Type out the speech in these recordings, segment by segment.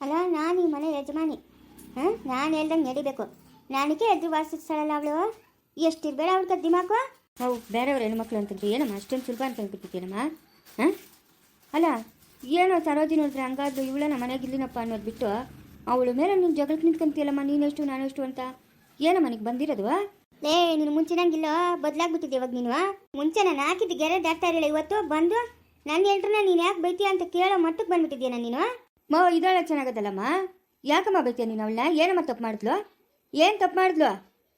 ಅಲ್ಲ ನಾನು ಈ ಮನೆ ಯಜಮಾನಿ. ಹಾಂ? ನಾನು ಹೇಳ್ದಂಗೆ ನಡಿಬೇಕು. ನನಗೆ ಎದ್ದು ವಾಸಿಸ್ತಾಳಲ್ಲ ಅವಳು? ಎಷ್ಟಿರ್ಬೇಡ ಅವಳ ದಿಮಾಕು ನಾವು ಬೇರೆಯವ್ರ ಹೆಣ್ಮಕ್ಳು ಅಂತಂದ್ರೆ ಏನಮ್ಮ ಅಷ್ಟೊಂದು ಸುಲಭ ಅಂತ ಅಂದ್ಬಿಟ್ಟಿದ್ದೀನಮ್ಮ? ಹಾಂ? ಅಲ್ಲ ಏನೋ ಸರೋಜಿನ ನೋಡಿದ್ರೆ ಹಂಗಾದ್ರು ಇವಳನ್ನ ಮನೆಗೆ ಇಲ್ಲಿನಪ್ಪ ಅನ್ನೋದು ಬಿಟ್ಟು ಅವಳು ಮೇಲೆ ನೀನು ಜಗಳಕ್ಕೆ ನಿಂತ್ಕೊಂತೀಯಲ್ಲಮ್ಮ ನೀನೆಷ್ಟು ನಾನೆಷ್ಟು ಅಂತ? ಏನಮ್ಮ ಮನೆಗೆ ಬಂದಿರೋದು? ಲೇ ನೀನು ಮುಂಚೆನಂಗಿಲ್ಲ? ಬದಲಾಗ್ಬಿಟ್ಟಿದ್ದೆ ಇವಾಗ ನೀನು? ಮುಂಚೆ ನಾನು ಹಾಕಿದ್ದು ಗೆರೆ ದಾಟ್ತಾ ಇರಲಿಲ್ಲ ಇವತ್ತು ಬಂದು ನನ್ನ ಹೇಳ್ರನ್ನ ನೀನು ಯಾಕೆ ಬೈತೀಯ ಅಂತ ಕೇಳೋ ಮಟ್ಟಕ್ಕೆ ಬಂದ್ಬಿಟ್ಟಿದ್ಯಾ ನೀನು? ಮೋ ಇದೊಳ್ಳೆ ಚೆನ್ನಾಗದಲ್ಲಮ್ಮ ಯಾಕಮ್ಮ ಬೈತೀಯ ನೀನು ಅವಳನ್ನ? ಏನಮ್ಮ ತಪ್ಪು ಮಾಡಿದ್ಲು? ಏನು ತಪ್ಪು ಮಾಡಿದ್ಲು?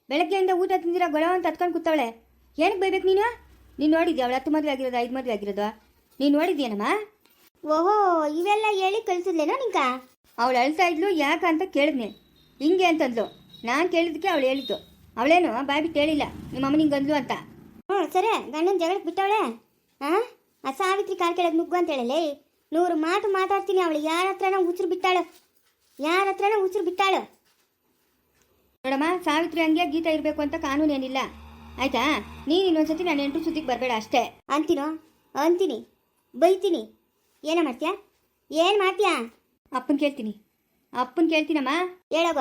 ಬೆಳಗ್ಗೆಯಿಂದ ಊಟ ತಿಂದಿರ ಗೊಳ ಅಂತ ಹತ್ಕೊಂಡು ಕೂತವಳೆ. ಏನಕ್ಕೆ ಬೈಬೇಕು ನೀನು? ನೀನು ನೋಡಿದ್ಯಾ ಅವಳು ಹತ್ತು ಮದುವೆ ಆಗಿರೋದು ಐದು ಮದುವೆ ಆಗಿರೋದು? ನೀನು ನೋಡಿದ್ಯೇನಮ್ಮ? ಓಹೋ ಇವೆಲ್ಲ ಹೇಳಿ ಕಳಿಸಿದ್ಲೇನೋ ನಿಂಕ ಅವಳು ಅಳ್ತಾ ಇದ್ಲು ಯಾಕಂತ ಕೇಳಿದ್ನಿ. ಹಿಂಗೆ ಅಂತಂದ್ಲು. ನಾನು ಕೇಳಿದ್ದಕ್ಕೆ ಅವಳು ಹೇಳಿದ್ದು. ಅವಳೇನು ಬಾಯಿ ಬಿಟ್ಟು ಹೇಳಿಲ್ಲ. ನಿಮ್ಮ ಅಮ್ಮ ನಿಂಗೆ ಅಂದ್ಲು ಅಂತ. ಹ್ಞೂ ಸರಿ ಗಂಡನ ಜಗಳಕ್ಕೆ ಬಿಟ್ಟವಳೆ? ಹಾಂ ಆ ಸಾವಿತ್ರಿ ಕಾಲು ಕೆಳಗೆ ನುಗ್ಗು ಅಂತ ಹೇಳಲೇ? ನೂರು ಮಾತು ಮಾತಾಡ್ತೀನಿ ಅವಳು. ಯಾರ ಹತ್ರನ ಉಸಿರು ಬಿಟ್ಟಾಳು? ಯಾರ ಹತ್ರನ ಉಸಿರು ಬಿಟ್ಟಾಳು? ನೋಡಮ್ಮ ಸಾವಿತ್ರಿ ಹಂಗೆ ಗೀತ ಇರಬೇಕು ಅಂತ ಕಾನೂನು ಏನಿಲ್ಲ. ಆಯ್ತಾ? ನೀನು ಇನ್ನೊಂದ್ಸತಿ ನಾನು ಎಂಟು ಸುದ್ದಿಗೆ ಬರಬೇಡ ಅಷ್ಟೇ. ಅಂತೀನೋ? ಅಂತೀನಿ. ಬೈತೀನಿ. ಏನ ಮಾಡ್ತೀಯಾ? ಏನು ಮಾಡ್ತೀಯಾ? ಅಪ್ಪನ ಕೇಳ್ತೀನಿ. ಅಪ್ಪನ ಕೇಳ್ತೀನಮ್ಮ. ಹೇಳೋಗ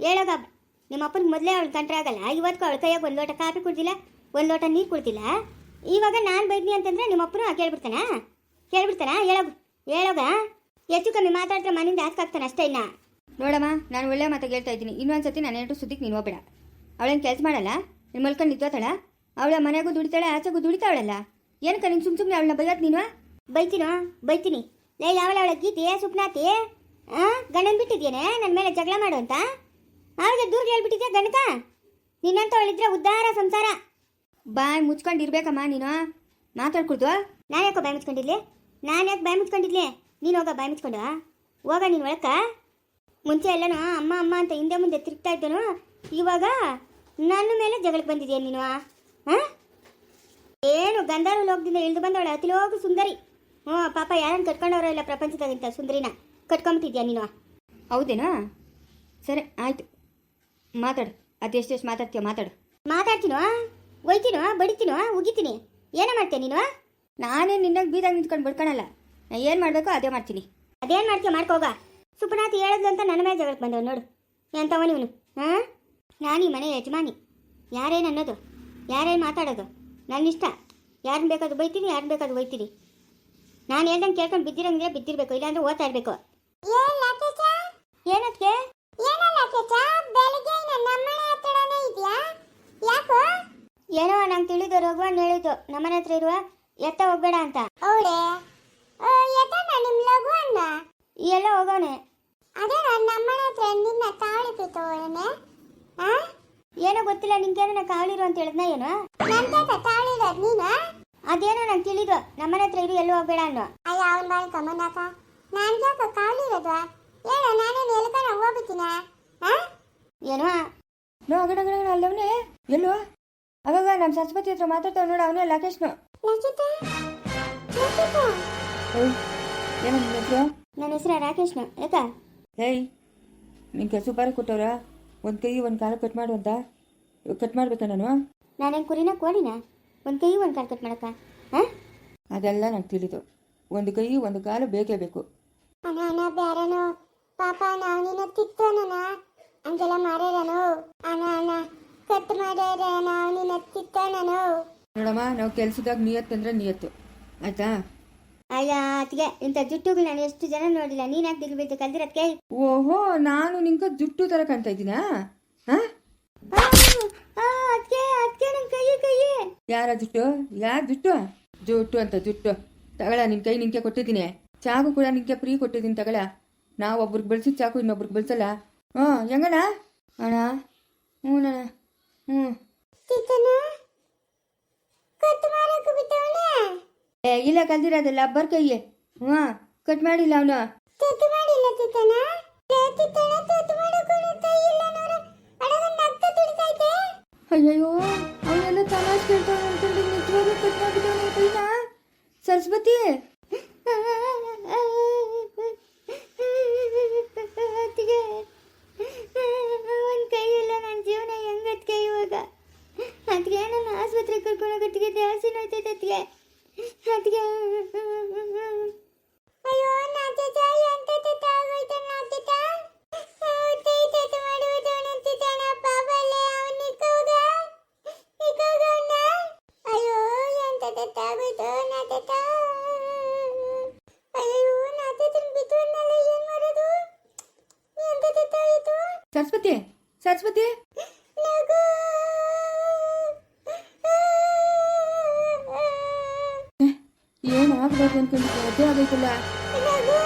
ಹೇಳೋಗ ನಿಮ್ಮ ಅಪ್ಪನ ಮೊದಲೇ ಅವಳು ಕಂಟ್ರೆ ಆಗಲ್ಲ. ಇವತ್ತು ಅವಳ ಕೈಯಾಗ ಒಂದು ಲೋಟ ಕಾಫಿ ಕುಡ್ದಿಲ್ಲ ಒಂದು ಲೋಟ ನೀರು ಕುಡ್ದಿಲ್ಲ. ಇವಾಗ ನಾನು ಬೈದ್ನಿ ಅಂತಂದ್ರೆ ನಿಮ್ಮ ಆ ಕೇಳ್ಬಿಡ್ತಾನ ಕೇಳ್ಬಿಡ್ತಾನ ಹೇಳೋಗು. ಹೇಳೋಗ? ಹೆಚ್ಚು ಕಮ್ಮಿ ಮಾತಾಡ್ತಾರೆ ಮನೆಯಿಂದ ಆಗ್ತಾನೆ ಅಷ್ಟೇ ಇನ್ನ? ನೋಡಮ್ಮ ನಾನು ಒಳ್ಳೆ ಮಾತಾಗಿ ಹೇಳ್ತಾ ಇದ್ದೀನಿ. ಇನ್ನೊಂದ್ಸತಿ ನಾನು ಎರಡು ಸುದ್ದಿಗೆ ನೀನು ಹೋಗ್ಬೇಡ. ಅವಳೇನು ಕೆಲಸ ಮಾಡಲ್ಲ? ನಿನ್ನ ಮಲ್ಕೊಂಡು ನಿಂತ್ಕೋತಾಳ? ಅವಳ ಮನೆಗೂ ದುಡಿತಾಳೆ ಆಚೆಗೂ ದುಡಿತಾವಳಲ್ಲ? ಏನಕ್ಕ ನೀನು ಸುಮ್ ಸುಮ್ಮನೆ ಅವಳನ್ನ ಬೈಯತ್ ನೀನು? ಬೈತೀನೋ? ಬೈತೀನಿ. ಲೈ ಯಾವಳ ಅವಳ ಗೀತೆ? ಸುಪ್ನಾತಿ? ಹಾಂ ಗಂಡನ ಬಿಟ್ಟಿದ್ಯೇನೆ? ನನ್ನ ಮೇಲೆ ಜಗಳ ಮಾಡು ಅಂತ? ಅವಳಿಗೆ ದೂರ ಹೇಳ್ಬಿಟ್ಟಿದ್ಯಾ ಗಣಕ ನಿನ್ನಂತ ಅವಳಿದ್ರೆ ಉದ್ಧಾರ ಸಂಸಾರ. ಬಾಯ್ ಮುಚ್ಕೊಂಡಿರ್ಬೇಕಮ್ಮ ನೀನು. ಮಾತಾಡ್ಕೊಡ್ದು. ನಾನು ಯಾಕೋ ಬಾಯ್ ಮುಚ್ಕೊಂಡಿದ್ಲಿ? ನಾನು ಯಾಕೆ ಬಾಯ್ ಮುಚ್ಕೊಂಡಿದ್ಲೆ? ನೀನು ಹೋಗ ಬಾಯ್ ಮುಚ್ಕೊಂಡು ಹೋಗ ನೀನು ಒಳಕ ಮುಂಚೆ ಎಲ್ಲನೋ ಅಮ್ಮ ಅಮ್ಮ ಅಂತ ಹಿಂದೆ ಮುಂದೆ ತಿರುಗ್ತಾ ಇದ್ದನು. ಇವಾಗ ನನ್ನ ಮೇಲೆ ಜಗಳಕ್ಕೆ ಬಂದಿದೆಯಾ ನೀನು ಹಾಂ ಏನು ಗಂಧರ್ವ ಲೋಕದಿಂದ ಇಳಿದು ಬಂದವಳೆ? ಅತಿಲೋಕ ಸುಂದರಿ. ಹ್ಞೂ ಪಾಪ ಯಾರನ್ನು ಕಟ್ಕೊಂಡವ್ರ ಇಲ್ಲ ಪ್ರಪಂಚದಾಗಿಂತ ಸುಂದರಿನ? ಕಟ್ಕೊಂಬಿಟ್ಟಿದ್ಯಾ ನೀನು ಹೌದೇನಾ? ಸರಿ ಆಯ್ತು. ಮಾತಾಡು. ಅದೆಷ್ಟೆಷ್ಟು ಮಾತಾಡ್ತೀಯ ಮಾತಾಡು. ಮಾತಾಡ್ತೀನೋ ಒಯ್ತೀನೋ ಬಡಿತೀನೋ ಉಗಿತೀನಿ? ಏನೋ ಮಾಡ್ತೀಯ ನೀನು ನಾನೇ ನಿನ್ನ ಬೀದಾಗ ನಿಂತ್ಕೊಂಡು ಬಿಡ್ಕೊಳಲ್ಲ ನಾ ಏನು ಮಾಡಬೇಕು ಅದೇ ಮಾಡ್ತೀನಿ. ಅದೇನು ಮಾಡ್ತೀಯ ಮಾಡ್ಕೋಗ. ಸುಪನಾಥ್ ಹೇಳಿದ್ಲು ಅಂತ ನನ್ನ ಮೇಲೆ ಜಗಳಕ್ಕೆ ಬಂದವ್ ನೋಡು. ಎಂತವ ಇವನು? ಹಾಂ? ನಾನು ಈ ಮನೆ ಯಜಮಾನಿ. ಯಾರೇನು ಅನ್ನೋದು? ಯಾರೇನು ಮಾತಾಡೋದು? ನನ್ನ ಇಷ್ಟ ಯಾರನ್ನ ಬೇಕಾದ್ರು ಬೈತೀನಿ ಯಾರನ್ನ ಬೇಕಾದ್ರು ಬೈತೀನಿ. ನಾನು ಹೇಳ್ದಂಗೆ ಕೇಳ್ಕೊಂಡು ಬಿದ್ದಿರಂಗಿದ್ರೆ ಬಿದ್ದಿರಬೇಕು ಇಲ್ಲಾಂದ್ರೆ ಓದ್ತಾ ಇರ್ಬೇಕು. ಏನದಕ್ಕೆ ಏನೋ ನಂಗೆ ತಿಳಿದು ರಘುವನ್ ಹೇಳಿದ್ದು. ನಮ್ಮನೆ ಹತ್ರ ಇರುವ ಎತ್ತ ಹೋಗ್ಬೇಡ ಅಂತ. ಅವಳೆ ಎತ್ತಣ್ಣ ನಿಮ್ ಲಘು ಅಣ್ಣ? ಎಲ್ಲ ಹೋಗೋನೆ ಅದೇ ನಮ್ಮನೆ ಹತ್ರ ನಿನ್ನ ತಾಳಿ ಪಿತೋನೆ ಏನೋ? ಗೊತ್ತಿಲ್ಲ ನಿಂಗೆ ನಾ ಕಾವಲಿರು ಅಂತ ಹೇಳಿದ್ನ ಏನು? ನನ್ ತಾತ ತಾಳಿರೋದ್ ನೀನ? ಅದೇನೋ ನಂಗೆ ತಿಳಿದು ನಮ್ಮನೆ ಹತ್ರ ಇರು ಎಲ್ಲೂ ಹೋಗ್ಬೇಡ ಅನ್ನೋ ಅಯ್ಯ ಅವನ್ ಬಾಯಿ ಕಮ್ಮನಾಕ ನಾನ್ ಯಾಕ ಕಾಲಿರೋದು ಹೇಳು ನಾನೇನು ಎಲ್ಕನ ಹೋಗ್ಬಿಟ್ಟಿನ ಏನೋ? ನೋ ಅಗಡ ಅಗಡ ಅಲ್ಲವನೇ ಎಲ್ಲೋ? ಅವಾಗ ನಮ್ಮ ಸರಸ್ವತಿ ಹತ್ರ ಮಾತಾಡ್ತಾವ ನೋಡು ಅವನೇ ಲಕೇಶ್ನು. ಲಚಿತ ಏನೋ ನಿನ್ನ ಹೆಸರು ನನ್ನ ಹೆಸರು ರಾಕೇಶ್ನ ಯಾಕ ಹೇಯ್ ನಿಂಗೆ ಕೆಸು ಬಾರ ಕೊಟ್ಟವ್ರ? ಒಂದು ಕೈ ಒಂದು ಕಾಲು ಕಟ್ ಮಾಡು ಅಂತ. ಕಟ್ ಮಾಡ್ಬೇಕಾ ನಾನು? ನಾನೇನು ಕುರಿನ ಕೋಳಿನ? ಒಂದು ಕೈ ಒಂದು ಕಾಲು ಕಟ್ ಮಾಡಕ್ಕ ಹಾಂ? ಅದೆಲ್ಲ ನಂಗೆ ತಿಳಿದು. ಒಂದು ಕೈ ಒಂದು ಕಾಲು ಬೇಕೇ ಬೇಕು. ಅಣ್ಣ ಅಣ್ಣ ಪಾಪ ನಾವು ನಿನ್ನ ತಿತ್ತೋನನ ಹಂಗೆಲ್ಲ ಮಾಡ್ಯಾರನು? ಅಣ್ಣ ಅಣ್ಣ ಕಟ್ ಮಾಡ್ಯಾರ ನಾವು ನಿನ್ನ ತಿತ್ತೋನನು. ನೋಡಮ್ಮ ನಾವು ಕೆಲ್ಸದಾಗ ನಿಯತ್ತು ಅಂದ್ರೆ ನಿಯತ್ತು. ಆಯ್ತಾ? ಅಯ್ಯ ಅದಕ್ಕೆ ಇಂಥ ಜುಟ್ಟುಗಳು ನಾನು ಎಷ್ಟು ಜನ ನೋಡಿಲ್ಲ. ನೀನು ಯಾಕೆ ದಿಗ್ಬೇಕು ಕಲ್ದಿರೋದಕ್ಕೆ ಓಹೋ ನಾನು ನಿಂಗೆ ಜುಟ್ಟು ಥರ ಕಾಣ್ತಾ ಇದ್ದೀನಾ? ಹಾಂ? ಅದಕ್ಕೆ ಅದಕ್ಕೆ ನನ್ನ ಕೈ ಕೈ ಯಾರ ಜುಟ್ಟು? ಯಾರ ಜುಟ್ಟು? ಜುಟ್ಟು ಅಂತ ಜುಟ್ಟು. ತಗಳ ನಿನ್ ಕೈ ನಿಂಗೆ ಕೊಟ್ಟಿದ್ದೀನಿ. ಚಾಕು ಕೂಡ ನಿಂಗೆ ಫ್ರೀ ಕೊಟ್ಟಿದ್ದೀನಿ ತಗಳ. ನಾವು ಒಬ್ರಿಗೆ ಬೆಳೆಸಿದ ಚಾಕು ಇನ್ನೊಬ್ರಿಗೆ ಬೆಳೆಸಲ್ಲ. ಹ್ಞೂ ಹೆಂಗಣ್ಣ? ಅಣ್ಣ? ಹ್ಞೂ ಅಣ್ಣ. ಹ್ಞೂ. ಕಟ್ ಮಾಡಕ್ಕೆ ಬಿಟ್ಟವನ ಏ ಇಲ್ಲ ಕಲ್ದಿರೋದು ಲಬ್ಬರ್ ಕೈ ಹ್ಞೂ ಕಟ್ ಮಾಡಿಲ್ಲ ಅವನು. ತುತ್ತು ಮಾಡಿಲ್ಲ ತಿತ್ತನ ತಿತ್ತನ ತುತ್ತು ಮಾಡಕ್ಕೆ ಕೈ ಇಲ್ಲ ನೋಡ. ಅಡಗ ನಗ್ತ ತುಳಿತೈತೆ ಅಯ್ಯಯ್ಯೋ ಅವನೆಲ್ಲ ತಮಾಷೆ ಕೇಳ್ತಾನೆ ಅನ್ಕೊಂಡು ನಿಜವಾಗ್ಲೂ ಕಟ್ ಮಾಡಿಬಿಟ್ಟವನೆ ಕೈನ ಸರಸ್ವತಿ? ನಾತೆತ ಬಿತ್ತು ನಾತೆತ ಅಯ್ಯೋ ನಾತೆತನ್ ಬಿತ್ತು ಅನ್ನಲ್ಲ ಮಾಡೋದು ಎಂತ ತೆತ್ತ ಸರಸ್ವತಿ ಸರಸ್ವತಿ. ನಗು ಏನು ಆಗ್ಬೇಕು ಅಂತ ಅದೇ ಆಗೈತಲ್ಲ? ನಗು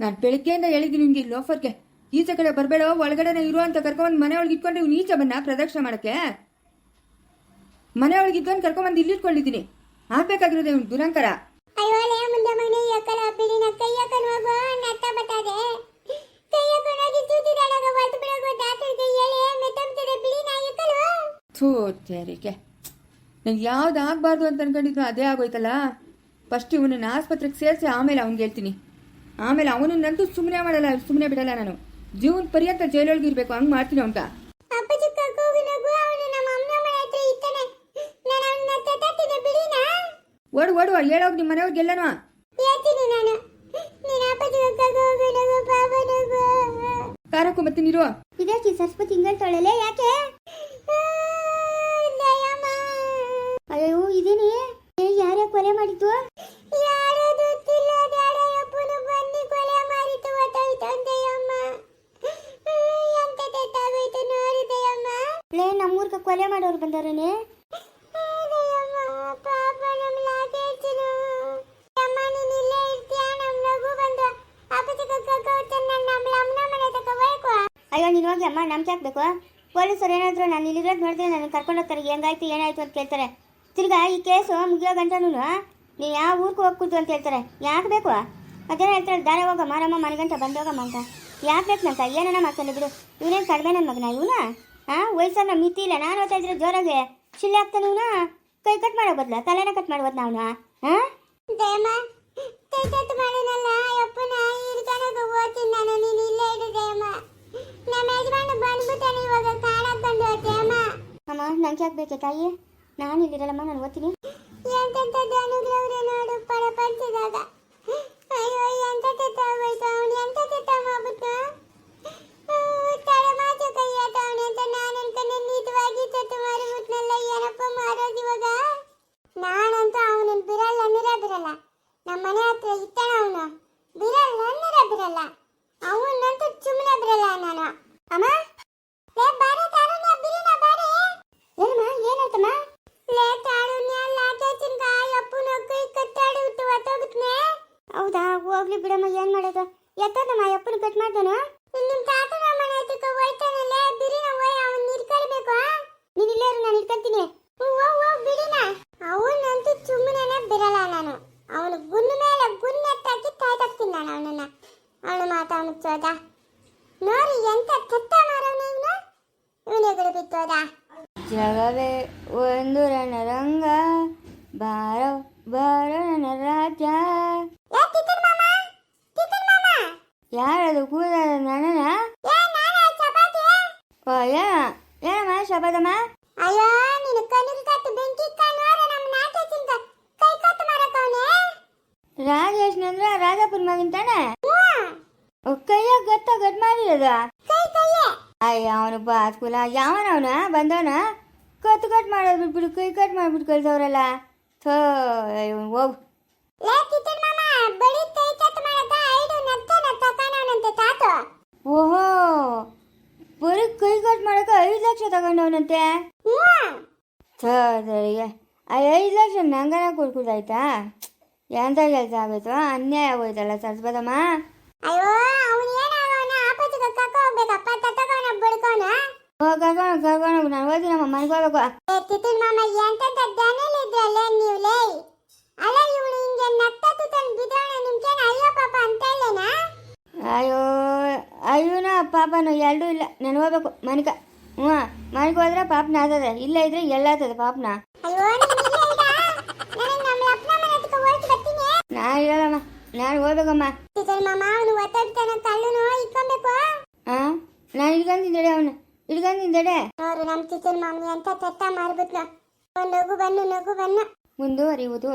ನಾನು ಬೆಳಿಗ್ಗೆಯಿಂದ ಹೇಳಿದ್ದೀನಿ ನಿಮ್ಗೆ ಇಲ್ಲಿ ಲೋಫರ್ಗೆ. ಈಚೆ ಕಡೆ ಬರಬೇಡ ಒಳಗಡೆನೆ ಇರು ಅಂತ ಕರ್ಕೊಂಬಂದು ಮನೆ ಒಳಗೆ ಇಟ್ಕೊಂಡು ಇವ್ನು ಈಚೆ ಬನ್ನ ಪ್ರದಕ್ಷಿಣೆ ಮಾಡಕ್ಕೆ. ಮನೆ ಒಳಗೆ ಕರ್ಕೊಂಡ್ ಕರ್ಕೊಂಬಂದು ಇಲ್ಲಿ ಇಟ್ಕೊಂಡಿದ್ದೀನಿ. ಆಗ್ಬೇಕಾಗಿರೋದೇ ಇವ್ನು ದುರಂಕರ. ಥೂ ತೆರಿಗೆ. ನಂಗೆ ಯಾವ್ದು ಆಗಬಾರ್ದು ಅಂತ ಅನ್ಕೊಂಡಿದ್ರು ಅದೇ ಆಗೋಯ್ತಲ್ಲ? ಫಸ್ಟ್ ಇವನನ್ನ ಆಸ್ಪತ್ರೆಗೆ ಸೇರಿಸಿ ಆಮೇಲೆ ಅವ್ನಿಗೆ ಹೇಳ್ತೀನಿ. ಆಮೇಲೆ ಅವನು ಅವನನ್ನಂತೂ ಸುಮ್ಮನೆ ಮಾಡಲ್ಲ ಸುಮ್ಮನೆ ಬಿಡಲ್ಲ ನಾನು. ಜೀವನ ಪರ್ಯಂತ ಜೈಲೊಳಗೆ ಇರಬೇಕು ಹಂಗೆ ಮಾಡ್ತೀನಿ ಅಂತ ಓಡು ಓಡು ಹೇಳೋಗಿ ನಿಮ್ಮ ಮನೆಯವ್ರಿಗೆಲ್ಲನೂ ಕಾರಕ್ಕೂ ಮತ್ತೆ ನೀರು. ಇದೇಕಿ ಸರಸ್ವತಿ ತೊಳಲೇ ಯಾಕೆ? ಅಯ್ಯೋ ಇದೀನಿ. ಯಾರ್ಯಾರು ಕೊಲೆ ಮಾಡಿದ್ದು ತಕ ಬಂದವರೇನೆ? ಅಯ್ಯೋ, ನೀನು ಹೋಗಿ ಅಮ್ಮ ನಮ್ಗೆ ಹಾಕ್ಬೇಕು. ಪೊಲೀಸರು ಏನಾದ್ರು ನಾನು ಇಲ್ಲಿರೋದು ನೋಡಿದ್ರೆ ನನಗೆ ಕರ್ಕೊಂಡು ಹೋಗ್ತಾರೆ. ಹೆಂಗಾಯ್ತು, ಏನಾಯ್ತು ಅಂತ ಕೇಳ್ತಾರೆ. ತಿರ್ಗಾ, ಈ ಕೇಸು ಮುಗಿಯೋ ಗಂಟನೂ ನೀನು ಯಾವ ಊರಿಗೆ ಹೋಗ್ಕೂತು ಅಂತ ಹೇಳ್ತಾರೆ. ಯಾಕೆ ಬೇಕು? ಅದೇನೋ ಹೇಳ್ತಾರೆ ದಾರ ಹೋಗ ಮಾರಮ್ಮ ಮನೆಗಂಟ ಬಂದೋಗಮ್ಮ ಅಂತ. ಯಾಕೆ ಬೇಕು ಅಂತ ಏನನ್ನ ಮಾಡ್ಕೊಂಡು ಬಿಡು. ಇವನೇನು ಕಡಿಮೆ ನನ್ನ ಮಗನ, ಇವನ? ಹಾಂ ವಯಸ್ಸನ್ನ ಮಿತಿ ಇಲ್ಲ. ನಾನು ಓದ್ತಾ ಇದ್ರೆ ಜೋರಾಗೆ ಶಿಲ್ಲೆ ಆಗ್ತಾನೆ ಕೈ ಕಟ್ ಮಾಡೋ ಬದಲ ತಲೆನ ಕಟ್ ಮಾಡ್ಬೋದು ನಾವು ಹಾಂ ದಯಮ್ಮ ತೆತ್ತತ್ತು ಮಾಡಿನಲ್ಲ ಈ ಇರ್ಕನಕ ಓದ್ತೀನಿ ನಾನು. ನೀನು ಇಲ್ಲೇ ಇರು ದಯಮ್ಮ ನಮ್ಮ ಯಜಮಾನ ಬಂದ್ಬಿಟ್ಟಾನೆ ಇವಾಗ ಕಾಣಕ್ ಬಂದು ದಯಮ್ಮ ಅಮ್ಮ ನಂಗೆ ಯಾಕೆ ಬೇಕೆ ತಾಯಿ? ನಾನು ಇಲ್ಲಿರಲ್ಲಮ್ಮ ನಾನು ಓದ್ತೀನಿ. ನೋಡು ಮಾರಿಬಿಟ್ನಲ್ಲ ಏನಪ್ಪ ಮಾಡೋದು ಇವಾಗ? ನಾನಂತೂ ಅವನನ್ನ ಬಿರಲ್ಲ ಅನ್ನಿರ ಬಿರಲ್ಲ ನಮ್ಮ ಮನೆ ಹತ್ರ ಇತ್ತಾನ ಅವನು. ಬಿರಲ್ಲ ಅನ್ನಿರ ಬಿರಲ್ಲ ಅವನಂತೂ ಸುಮ್ಮನೆ ಬಿರಲ್ಲ ನಾನು. ಅಮ್ಮ? ಲೇ, ಬಾರೆ, ತಾರುಣ್ಯ ಬಿರಿನ ಬಾರೆ. ಏನಮ್ಮ, ಏನಾಯ್ತಮ್ಮ? ಲೇ, ತಾರುಣ್ಯ ಲಾಟೇಚಿನ ಕಾಯಿ ಅಪ್ಪನ ಕೈ ಕಟ್ಟಾಡಿ ಬಿಟ್ಟು ಹೊತ್ತೋಗುತ್ತನೆ ಹೌದಾ, ಹೋಗ್ಲಿ ಬಿಡಮ್ಮ, ಏನ್ ಮಾಡೋದು? ಎತ್ತದಮ್ಮ, ಅಪ್ಪನ ಕಟ್ ಮಾಡ್ದಾನು ನಿಮ್ ತಾತನ ಮನೆ ಹತ್ರಕ್ಕ ಹೋಯ್ತಾನಲ್ಲ ಬಿರಿನ ಹೋಯ್ ಅವನ್ ನೀರ್ಕೊಳ್ಬೇಕು ನೀನ್ ಇಲ್ಲೇ ಇರು ನಾನು ಇಟ್ಕೊಂತೀನಿ ಓ ಓ ಬಿಡಿನ ಅವನಂತೂ ಸುಮ್ಮನೆ ಬಿರಲ್ಲ ನಾನು ಅವನು ಗುನ್ನ ಮೇಲೆ ಗುನ್ನ ಎತ್ತಾಕಿ ತಾಯ್ತಾಕ್ತೀನಿ ನಾನು ಅವನನ್ನ ಅವನ ಮಾತ ಅವನು ಚೋದ ನೋಡಿ ಎಂತ ಕೆಟ್ಟ ಮಾರವನ ಇವನು ಇವನಿಗಳು ಬಿತ್ತೋದ ಜಗವೇ ಒಂದು ರಣರಂಗ ಬಾರ ಬಾರೋ ರಾಜ ಯಾರದು ಕೂದಲ ನನ್ನ ಏನಮ್ಮ ಶಬದಮ್ಮ ಅಯ್ಯೋ ನಿನ್ನ ಕಣ್ಣಿಗೆ ಕಟ್ಟು ಬೆಂಕಿ ಕಾಣೋರ ನಮ್ಮ ಕೈ ಕಟ್ಟು ಮಾರಕವನೆ ರಾಜೇಶ್ ನಂದ್ರ ರಾಜಪ್ಪನ ಮಗನ್ ತಾನೆ? ಕೈಯ ಗತ್ತ ಗಟ್ ಮಾಡಿರದ ಕೈ ಕೈಯೇ. ಅಯ್ಯ ಅವನು ಬಾಸ್ಕುಲ ಯಾವನವನ? ಬಂದವನ? ಕತ್ತು ಕಟ್ ಮಾಡೋದು ಬಿಟ್ಬಿಡು ಕೈ ಕಟ್ ಮಾಡ್ಬಿಟ್ಟು ಕಳ್ಸವ್ರಲ್ಲ ಥೋ ಹೋಗು. ಓಹೋ ಬರೀ ಕೈ ಕಟ್ ಮಾಡಕ್ಕೆ ಐದು ಲಕ್ಷ ತಗೊಂಡವನಂತೆ ಸರಿಗೆ ಆ ಐದು ಲಕ್ಷ ನಂಗನ ಕೊಡ್ಕೊಡಾಯ್ತಾ ಎಂತ ಕೆಲಸ ಆಗೋಯ್ತು? ಅನ್ಯಾಯ ಹೋಯ್ತಲ್ಲ ಸರಸ್ವತಮ್ಮ ಅಯ್ಯೋ ಕರ್ಕೊಂಡು ಕರ್ಕೊಂಡು ನಾನು ಓದಿ ನಮ್ಮ ಮನೆಗೆ ಹೋಗ್ಬೇಕು ಮಾಮ ಎಂತೆಂತ ದನಲಿ ಇದ್ರಲ್ಲೇ ನೀವು ಲೇ ಅಲ್ಲ ಇವನು ಹಿಂಗೆ ನತ್ತ ನಿಮ್ಗೇನು ಅಯ್ಯೋ ಪಾಪ ಅಂತ ಇಲ್ಲೇನಾ ಅಯ್ಯೋ ಅಯ್ಯೋನ ಪಾಪನು ಎರಡೂ ಇಲ್ಲ. ನಾನು ಹೋಗ್ಬೇಕು ಮನೆಗೆ. ಹ್ಞೂ ಮನೆಗೆ ಹೋದ್ರೆ ಪಾಪನ ಆಗ್ತದೆ. ಇಲ್ಲ ಇದ್ರೆ ಎಲ್ಲಾಗ್ತದೆ ಪಾಪನ. ಅಯ್ಯೋ ನೀನು ಹೋಗಿ ಹೇಳಮ್ಮ ನಾನು ಹೋಗ್ಬೇಕಮ್ಮ. ಮಾಮ ಅವನು ಒತ್ತಾಡ್ತಾನ ಇಕ್ಕೊಬೇಕು ಹಾಂ ನಾನು ಇಟ್ಕೊಂತಿದ್ದಡೆ ಅವನು. ಇಟ್ಕೊಂತಿದ್ದಡೆ ನೋಡು ನಮ್ಮ ತಿತ್ತಿನ ಮಾಮನಿ ಅಂತ ತೆತ್ತ ಮಾರ್ಬಿಟ್ನ ನಗು ಬನ್ನು ನಗು ಬನ್ನು. ಮುಂದುವರಿಯುವುದು.